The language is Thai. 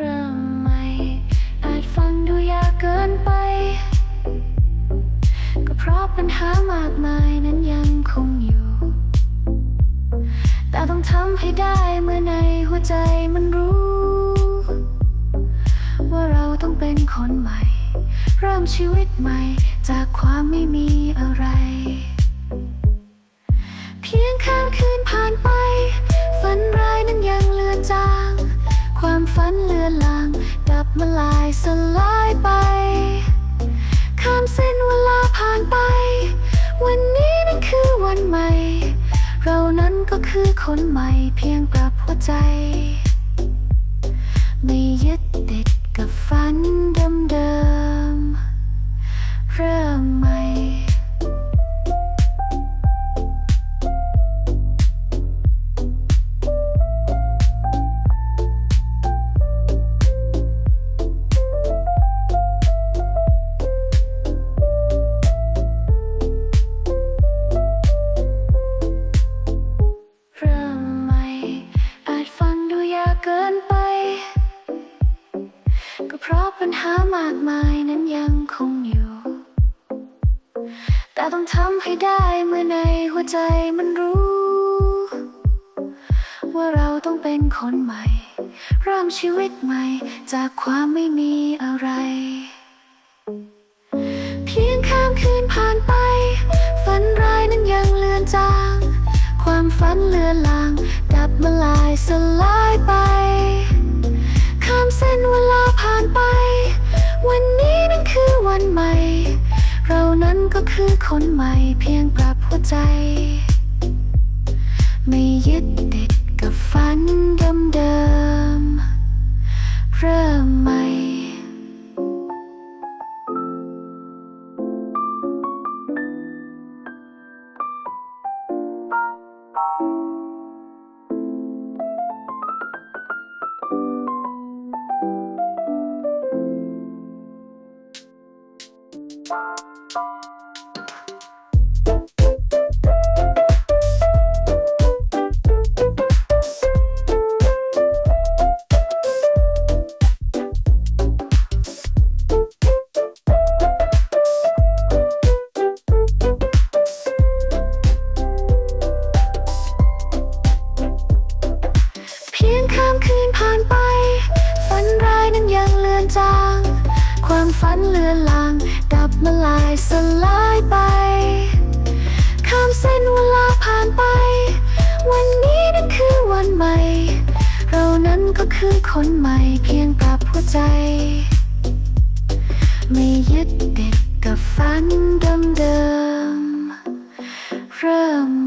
เริ่มใหม่ อาจฟังดูยากเกินไป ก็เพราะปัญหามากมายนั้นยังคงอยู่ แต่ต้องทำให้ได้เมื่อในหัวใจมันรู้ ว่าเราต้องเป็นคนใหม่ เริ่มชีวิตใหม่ ฝันเลือนลางดับมาลายสลายไป ข้ามเส้นเวลาผ่านไป วันนี้นั่นคือวันใหม่ เรานั้นก็คือคนใหม่เพียงกลับหัวใจ ไม่ยึด เพราะปัญหามากมายนั้นยังคงอยู่ แต่ต้องทำให้ได้เมื่อในหัวใจมันรู้ ว่าเราต้องเป็นคนใหม่ เริ่มชีวิตใหม่ จากความไม่มีอะไร เพียงข้ามคืนผ่านไป ฝันร้ายนั้นยังเลือนจาง ความฝันเลือนลาง ดับมาลา ก็คือคนใหม่เพียงปรับหัวใจ ไม่ยึดติดกับฝันเดิมๆเริ่ม ข้ามคืนผ่านไป ฝันร้ายนั้นยังเลือนจาง ความฝันเลือนลาง ดับมาลายสลายไป ข้ามเส้นเวลาผ่านไป วันนี้นั้นคือวันใหม่ เรานั้นก็คือคนใหม่เพียงปรับหัวใจ ไม่ยึดติดกับฝันเดิมๆเริ่ม